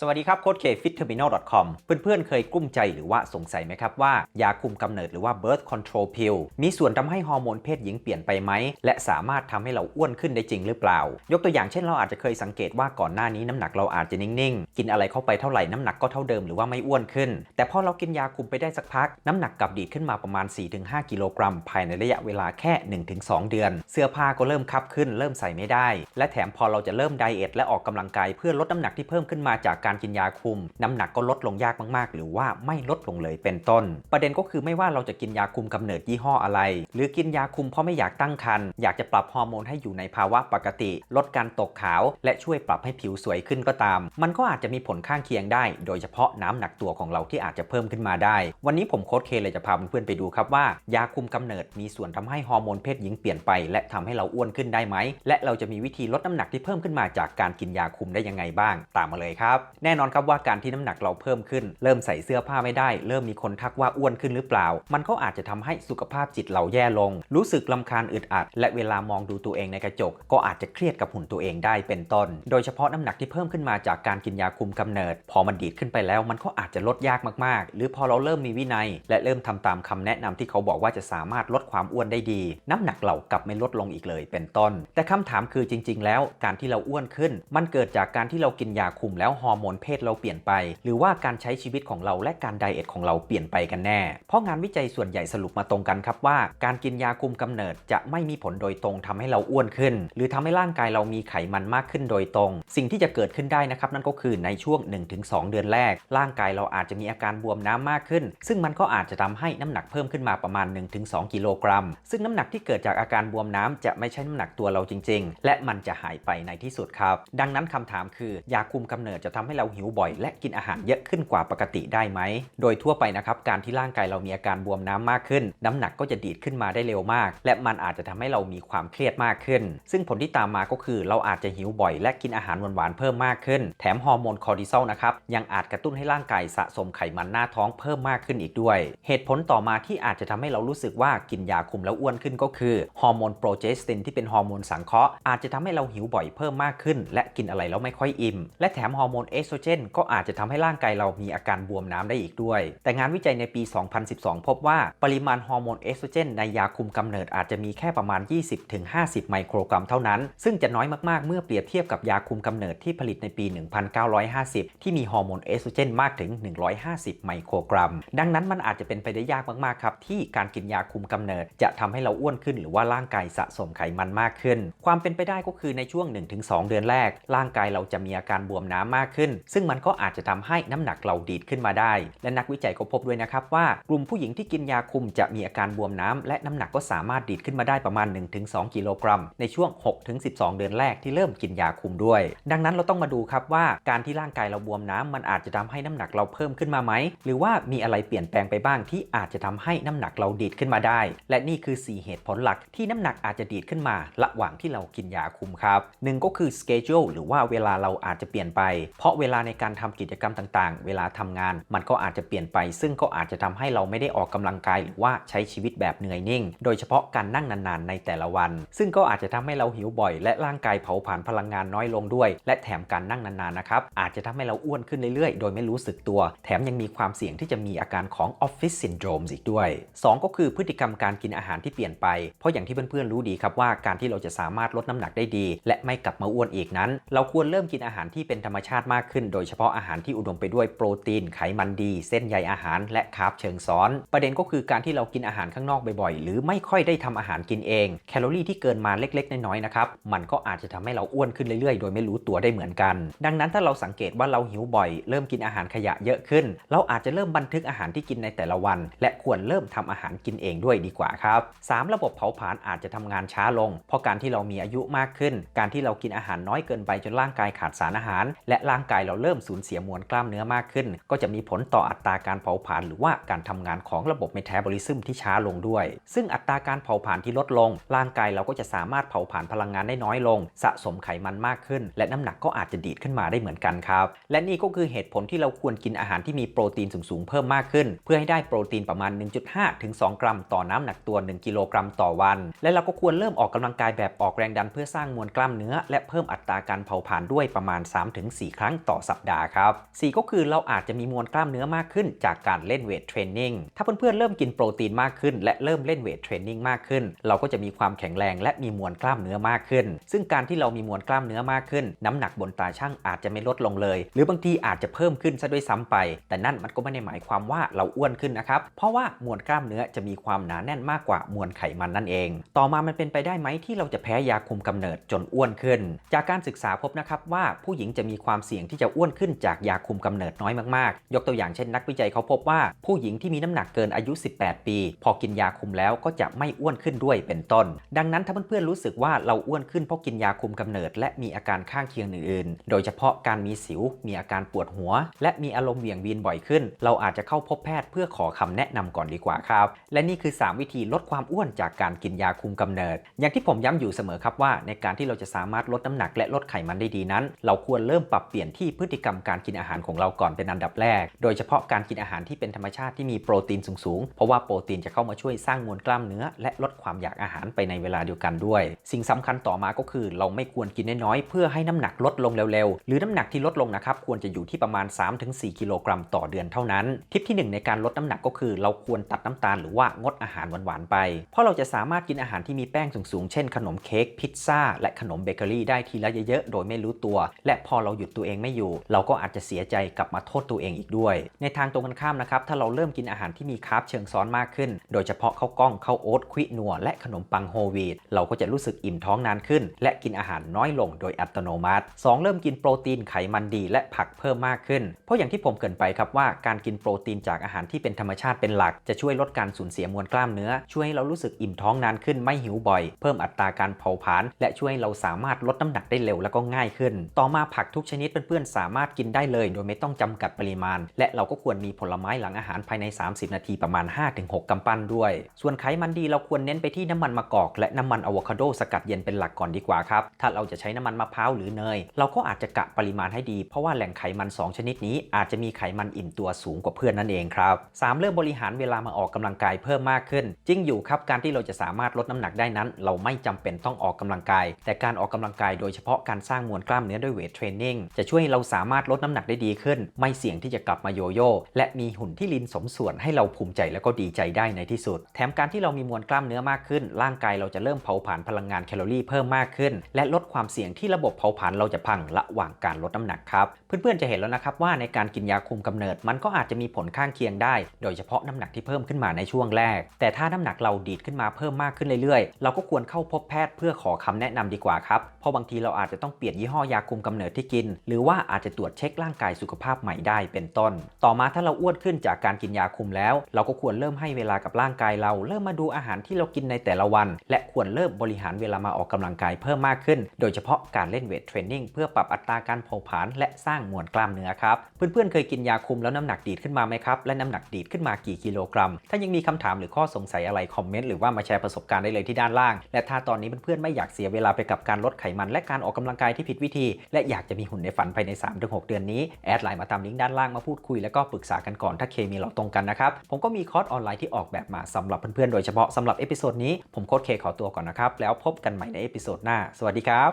สวัสดีครับโค้ดเคฟิตเทอร์มินอล .com เพื่อนๆ เคยกลุ้มใจหรือว่าสงสัยไหมครับว่า ยาคุมกำเนิดหรือว่า birth control pill มีส่วนทำให้ฮอร์โมนเพศหญิงเปลี่ยนไปไหม และสามารถทำให้เราอ้วนขึ้นได้จริงหรือเปล่า ยกตัวอย่างเช่นเราอาจจะเคยสังเกตว่าก่อนหน้านี้น้ำหนักเราอาจจะนิ่งๆ กินอะไรเข้าไปเท่าไหร่น้ำหนักก็เท่าเดิมหรือว่าไม่อ้วนขึ้น แต่พอเรากินยาคุมไปได้สักพัก น้ำหนักกลับดีดขึ้นมาประมาณ 4-5 กิโลกรัม ภายในระยะเวลาแค่ 1-2 เดือน เสื้อผ้าก็เริ่มคับขึ้น เริ่มใส่ไม่ได้ และแถมพอเราจะเริ่มไดเอทและออกกำลังกายเพื่อลดน้ำหนักที่เพิ่มขึ้นมาจากการกินยาคุม น้ำหนักก็ลดลงยากมากๆ หรือว่าไม่ลดลงเลยเป็นต้น ประเด็นก็คือไม่ว่าเราจะกินยาคุมกำเนิดยี่ห้ออะไร หรือกินยาคุมเพราะไม่อยากตั้งครรภ์อยากจะปรับฮอร์โมนให้อยู่ในภาวะปกติ ลดการตกขาว และช่วยปรับให้ผิวสวยขึ้นก็ตาม มันก็อาจจะมีผลข้างเคียงได้ โดยเฉพาะน้ำหนักตัวของเราที่อาจจะเพิ่มขึ้นมาได้ วันนี้ผมโค้ดเคเลยจะพาเพื่อนๆไปดูครับว่ายาคุมกำเนิดมีส่วนทำให้ฮอร์โมนเพศหญิงเปลี่ยนไป และทำให้เราอ้วนขึ้นได้ไหมและเราจะมีวิธีลดน้ำหนักที่เพิ่มขึ้นมาจากการกินยาคุมได้ยังไงบ้าง ตามมาเลยครับแน่นอนครับว่าการที่น้ำหนักเราเพิ่มขึ้น เริ่มใส่เสื้อผ้าไม่ได้ เริ่มมีคนทักว่าอ้วนขึ้นหรือเปล่า มันก็อาจจะทำให้สุขภาพจิตเราแย่ลง รู้สึกลำคาญอึดอัด และเวลามองดูตัวเองในกระจก ก็อาจจะเครียดกับหุ่นตัวเองได้เป็นต้น โดยเฉพาะน้ำหนักที่เพิ่มขึ้นมาจากการกินยาคุมกำเนิด พอมันดีดขึ้นไปแล้วมันก็อาจจะลดยากมากๆ หรือพอเราเริ่มมีวินัย และเริ่มทำตามคำแนะนำที่เขาบอกว่าจะสามารถลดความอ้วนได้ดี น้ำหนักเรากลับไม่ลดลงอีกเลยเป็นต้น แต่คำถามคือจริง ๆ แล้ว การที่เราอ้วนขึ้น มันเกิดจากการที่เรากินยาคุมแล้วฮอร์โมนเพศเราเปลี่ยนไป หรือว่าการใช้ชีวิตของเราและการไดเอทของเราเปลี่ยนไปกันแน่ เพราะงานวิจัยส่วนใหญ่สรุปมาตรงกันครับว่า การกินยาคุมกำเนิดจะไม่มีผลโดยตรงทำให้เราอ้วนขึ้น หรือทำให้ร่างกายเรามีไขมันมากขึ้นโดยตรง สิ่งที่จะเกิดขึ้นได้นะครับนั่นก็คือในช่วง 1-2 เดือนแรก ร่างกายเราอาจจะมีอาการบวมน้ำมากขึ้น ซึ่งมันก็อาจจะทำให้น้ำหนักเพิ่มขึ้นมาประมาณ 1-2 กิโลกรัม ซึ่งน้ำหนักที่เกิดจากอาการบวมน้ำจะไม่ใช่น้ำหนักตัวเราจริง ๆ และมันจะหายไปในที่สุดครับ ดังนั้นคำถามคือ ยาคุมกำเนิดจะทำให้เราหิวบ่อย และกินอาหารเยอะขึ้นกว่าปกติได้ไหม โดยทั่วไปนะครับการที่ร่างกายเรามีอาการบวมน้ำมากขึ้น น้ำหนักก็จะดีดขึ้นมาได้เร็วมาก และมันอาจจะทำให้เรามีความเครียดมากขึ้น ซึ่งผลที่ตามมาก็คือเราอาจจะหิวบ่อย และกินอาหารหวานๆเพิ่มมากขึ้น แถมฮอร์โมนคอร์ติซอลนะครับยังอาจกระตุ้นให้ร่างกายสะสมไขมันหน้าท้องเพิ่มมากขึ้นอีกด้วย เหตุผลต่อมาที่อาจจะทำให้เรารู้สึกว่ากินยาคุมแล้วอ้วนขึ้นก็คือฮอร์โมนโปรเจสเตนที่เป็นฮอร์โมนสังเคราะห์อาจจะทำให้เราหิวบ่อยเพิ่มมากขึ้น และกินอะไรแล้วไม่ค่อยอิ่มและแถมฮอร์โมนเอสโตรเจนก็อาจจะทำให้ร่างกายเรามีอาการบวมน้ำได้อีกด้วย แต่งานวิจัยในปี 2012 พบว่าปริมาณฮอร์โมนเอสโตรเจนในยาคุมกำเนิดอาจจะมีแค่ประมาณ 20-50 ไมโครกรัมเท่านั้น ซึ่งจะน้อยมากๆ เมื่อเปรียบเทียบกับยาคุมกำเนิดที่ผลิตในปี 1950 ที่มีฮอร์โมนเอสโตรเจนมากถึง 150 ไมโครกรัม ดังนั้นมันอาจจะเป็นไปได้ยากมากๆครับที่การกินยาคุมกำเนิด จะทำให้เราอ้วนขึ้น หรือว่าร่างกายสะสมไขมันมากขึ้น ความเป็นไปได้ก็คือในช่วง 1-2 เดือนแรก ร่างกายเราจะมีอาการบวมน้ำมากขึ้นซึ่งมันก็อาจจะทำให้น้ำหนักเราดีดขึ้นมาได้ และนักวิจัยก็พบด้วยนะครับว่ากลุ่มผู้หญิงที่กินยาคุมจะมีอาการบวมน้ำและน้ำหนักก็สามารถดีดขึ้นมาได้ประมาณ 1-2 กิโลกรัม ในช่วง 6-12 เดือนแรกที่เริ่มกินยาคุมด้วย ดังนั้นเราต้องมาดูครับว่าการที่ร่างกายเราบวมน้ำมันอาจจะทำให้น้ำหนักเราเพิ่มขึ้นมาไหมหรือว่ามีอะไรเปลี่ยนแปลงไปบ้างที่อาจจะทำให้น้ำหนักเราดีดขึ้นมาได้ และนี่คือ 4 เหตุผลหลักที่น้ำหนักอาจจะดีดขึ้นมา ระหว่างที่เรากินยาคุมครับหนึ่งก็คือ schedule หรือว่าเวลาเราอาจจะเปลี่ยนไป เพราะเวลาในการทำกิจกรรมต่างๆ เวลาทำงาน มันก็อาจจะเปลี่ยนไป ซึ่งก็อาจจะทำให้เราไม่ได้ออกกำลังกายหรือว่าใช้ชีวิตแบบเหนื่อยนิ่ง โดยเฉพาะการนั่งนานๆ ในแต่ละวัน ซึ่งก็อาจจะทำให้เราหิวบ่อย และร่างกายเผาผลาญพลังงานน้อยลงด้วย และแถมการนั่งนานๆนะครับอาจจะทำให้เราอ้วนขึ้นเรื่อยๆ โดยไม่รู้สึกตัว แถมยังมีความเสี่ยงที่จะมีอาการของออฟฟิศซินโดรมอีกด้วย 2 ก็คือพฤติกรรมการกินอาหารที่เปลี่ยนไป เพราะอย่างที่เพื่อนๆรู้ดีครับว่าการที่เราจะสามารถลดน้ำหนักได้ดี และไม่กลับมาอ้วนอีกนั้น เราควรเริ่มกินอาหารที่เป็นธรรมชาติมากขึ้น โดยเฉพาะอาหารที่อุดมไปด้วยโปรตีนไขมันดี เส้นใยอาหารและคาร์บเชิงซ้อน ประเด็นก็คือการที่เรากินอาหารข้างนอกบ่อยๆ หรือไม่ค่อยได้ทำอาหารกินเอง แคลอรี่ที่เกินมาเล็กๆ น้อยๆนะครับมันก็อาจจะทำให้เราอ้วนขึ้นเรื่อยๆ โดยไม่รู้ตัวได้เหมือนกัน ดังนั้นถ้าเราสังเกตว่าเราหิวบ่อย เริ่มกินอาหารขยะเยอะขึ้น เราอาจจะเริ่มบันทึกอาหารที่กินในแต่ละวัน และควรเริ่มทำอาหารกินเองด้วยดีกว่าครับ 3 ระบบเผาผลาญอาจจะทำงานช้าลง เพราะการที่เรามีอายุมากขึ้น การที่เรากินอาหารน้อยเกินไปจนร่างกายขาดสารอาหาร และร่างกายเราเริ่มสูญเสียมวลกล้ามเนื้อมากขึ้น ก็จะมีผลต่ออัตราการเผาผลาญหรือว่าการทำงานของระบบเมตาบอลิซึมที่ช้าลงด้วย ซึ่งอัตราการเผาผลาญที่ลดลง ร่างกายเราก็จะสามารถเผาผลาญพลังงานได้น้อยลง สะสมไขมันมากขึ้น และน้ำหนักก็อาจจะดีดขึ้นมาได้เหมือนกันครับ และนี่ก็คือเหตุผลที่เราควรกินอาหารที่มีโปรตีนสูงๆเพิ่มมากขึ้น เพื่อให้ได้โปรตีนประมาณ 1.5 ถึง 2 กรัม ต่อน้ำหนักตัว 1 กิโลกรัมต่อวัน และเราก็ควรเริ่มออกกำลังกายแบบออกแรงดันเพื่อสร้างมวลกล้ามเนื้อ และเพิ่มอัตราการเผาผลาญด้วยประมาณ 3-4 ครั้งต่อสัปดาห์ครับ 4 ก็คือเราอาจจะมีมวลกล้ามเนื้อมากขึ้น จากการเล่นเวทเทรนนิ่ง ถ้าเพื่อนๆเริ่มกินโปรตีนมากขึ้น และเริ่มเล่นเวทเทรนนิ่งมากขึ้น เราก็จะมีความแข็งแรงและมีมวลกล้ามเนื้อมากขึ้น ซึ่งการที่เรามีมวลกล้ามเนื้อมากขึ้น น้ำหนักบนตาช่างอาจจะไม่ลดลงเลย หรือบางทีอาจจะเพิ่มขึ้นซะด้วยซ้ำไป แต่นั่นมันก็ไม่ได้หมายความว่าเราอ้วนขึ้นนะครับ เพราะว่ามวลกล้ามเนื้อจะมีความหนาแน่นมากกว่ามวลไขมันนั่นเอง ต่อมามันเป็นไปได้ไหมที่เราจะแพ้ยาคุมกำเนิดจนอ้วนขึ้น จากการศึกษาพบนะครับว่าผู้หญิงจะมีความเสี่ยงที่จะอ้วนขึ้นจากยาคุมกำเนิดน้อยมากๆ ยกตัวอย่างเช่นนักวิจัยเขาพบว่าผู้หญิงที่มีน้ำหนักเกินอายุ 18 ปี พอกินยาคุมแล้วก็จะไม่อ้วนขึ้นด้วยเป็นต้น ดังนั้นถ้าเพื่อนๆรู้สึกว่าเราอ้วนขึ้นเพราะกินยาคุมกำเนิด และมีอาการข้างเคียงอื่นๆ โดยเฉพาะการมีสิว มีอาการปวดหัว และมีอารมณ์เหวี่ยงวีนบ่อยขึ้น เราอาจจะเข้าพบแพทย์เพื่อขอคำแนะนำก่อนดีกว่าครับ และนี่คือ 3 วิธีลดความอ้วนจากการกินยาคุมกำเนิด อย่างที่ผมย้ำอยู่เสมอครับว่า ในการที่เราจะสามารถลดน้ำหนักและลดไขมันได้ดีนั้น เราควรเริ่มปรับเปลี่ยนที่พฤติกรรมการกินอาหารของเราก่อนเป็นอันดับแรก โดยเฉพาะการกินอาหารที่เป็นธรรมชาติที่มีโปรตีนสูงๆ เพราะว่าโปรตีนจะเข้ามาช่วยสร้างมวลกล้ามเนื้อ และลดความอยากอาหารไปในเวลาเดียวกันด้วย สิ่งสำคัญต่อมาก็คือ เราไม่ควรกินน้อยๆ เพื่อให้น้ำหนักลดลงเร็วๆ หรือน้ำหนักที่ลดลงนะครับควรจะอยู่ที่ประมาณ 3-4 กิโลกรัมต่อเดือนเท่านั้น ทิปที่ 1 ในการลดน้ำหนักก็คือ เราควรตัดน้ำตาลหรือว่างดอาหารหวานๆไป เพราะเราจะสามารถกินอาหารที่มีแป้งสูงๆ เช่น ขนมเค้กพิซซ่าและขนมเบเกอรี่ได้ทีละเยอะๆ โดยไม่รู้ตัว และพอเราหยุดตัวเองไม่อยู่ เราก็อาจจะเสียใจกลับมาโทษตัวเองอีกด้วย ในทางตรงกันข้ามนะครับถ้าเราเริ่มกินอาหารที่มีคาร์บเชิงซ้อนมากขึ้น โดยเฉพาะข้าวกล้องข้าวโอ๊ตควินัวและขนมปังโฮลวีตเราก็จะรู้สึกอิ่มท้องนานขึ้น และกินอาหารน้อยลงโดยอัตโนมัติ 2 เริ่มกินโปรตีนไขมันดี และผักเพิ่มมากขึ้น เพราะอย่างที่ผมเกินไปครับว่าการกินโปรตีนจากอาหารที่เป็นธรรมชาติเป็นหลัก จะช่วยลดการสูญเสียมวลกล้ามเนื้อ ช่วยให้เรารู้สึกอิ่มท้องนานขึ้นไม่หิวบ่อย เพิ่มอัตราการเผาผลาญและช่วยให้เราสามารถลดน้ำหนักได้เร็วแล้วก็ง่ายขึ้น ต่อมาผักทุกชนิดเพื่อนๆ สามารถกินได้เลย โดยไม่ต้องจำกัดปริมาณ และเราก็ควรมีผลไม้หลังอาหารภายใน 30 นาทีประมาณ 5-6กำปั้นด้วย ส่วนไขมันดีเราควรเน้นไปที่น้ำมันมะกอก และน้ำมันอะโวคาโดสกัดเย็นเป็นหลักก่อนดีกว่าครับ ถ้าเราจะใช้น้ำมันมะพร้าวหรือเนย เราก็อาจจะกะปริมาณให้ดี เพราะว่าแหล่งไขมัน 2 ชนิดนี้ อาจจะมีไขมันอิ่มตัวสูงกว่าเพื่อนนั่นเองครับ3เริ่มบริหารเวลามาออกกำลังกายเพิ่มมากขึ้น จริงอยู่ครับการที่เราจะสามารถลดน้ำหนักได้นั้น เราไม่จำเป็นต้องออกกำลังกาย แต่การออกกำลังกายโดยเฉพาะการสร้างมวลกล้ามเนื้อด้วยเวทเทรนนิ่งจะช่วยเราสามารถลดน้ำหนักได้ดีขึ้น ไม่เสี่ยงที่จะกลับมาโยโย่และมีหุ่นที่ลีนสมส่วนให้เราภูมิใจและก็ดีใจได้ในที่สุด แถมการที่เรามีมวลกล้ามเนื้อมากขึ้น ร่างกายเราจะเริ่มเผาผลาญพลังงานแคลอรี่เพิ่มมากขึ้น และลดความเสี่ยงที่ระบบเผาผลาญเราจะพังระหว่างการลดน้ำหนักครับเพื่อนๆจะเห็นแล้วนะครับว่าในการกินยาคุมกำเนิดมันก็อาจจะมีผลข้างเคียงได้ โดยเฉพาะน้ำหนักที่เพิ่มขึ้นมาในช่วงแรก แต่ถ้าน้ำหนักเราดีดขึ้นมาเพิ่มมากขึ้นเรื่อยๆ เราก็ควรเข้าพบแพทย์เพื่อขอคำแนะนำดีกว่าครับเพราะบางทีเราอาจจะต้องเปลี่ยนยี่ห้อยาคุมกำเนิดที่กิน หรือว่าอาจจะตรวจเช็คร่างกายสุขภาพใหม่ได้เป็นต้น ต่อมาถ้าเราอ้วนขึ้นจากการกินยาคุมแล้ว เราก็ควรเริ่มให้เวลากับร่างกายเรา เริ่มมาดูอาหารที่เรากินในแต่ละวัน และควรเริ่มบริหารเวลามาออกกำลังกายเพิ่มมากขึ้น โดยเฉพาะการเล่นเวทเทรนนิ่งเพื่อปรับอัตราการเผาผลาญและสร้างมวลกล้ามเนื้อครับเพื่อนๆเคยกินยาคุมแล้วน้ำหนักดีดขึ้นมาไหมครับและน้ำหนักดีดขึ้นมากี่กิโลกรัม ถ้ายังมีคำถามหรือข้อสงสัยอะไรคอมเมนต์หรือว่ามาแชร์ประสบการณ์ได้เลยที่ด้านล่าง และถ้าตอนนี้เพื่อนๆไม่อยากเสียเวลาไปกับการลดไขมัน และการออกกำลังกายที่ผิดวิธี และอยากจะมีหุ่นในฝันภายใน 3-6 เดือนนี้ แอดไลน์มาตามลิงก์ด้านล่างมาพูดคุยแล้วก็ปรึกษากันก่อนถ้าเคมีเราตรงกันนะครับ ผมก็มีคอร์สออนไลน์ที่ออกแบบมาสำหรับเพื่อนๆโดยเฉพาะสำหรับเอพิโซดนี้ผมโค้ดเคขอตัวก่อนนะครับแล้วพบกันใหม่ในเอพิโซดหน้า สวัสดีครับ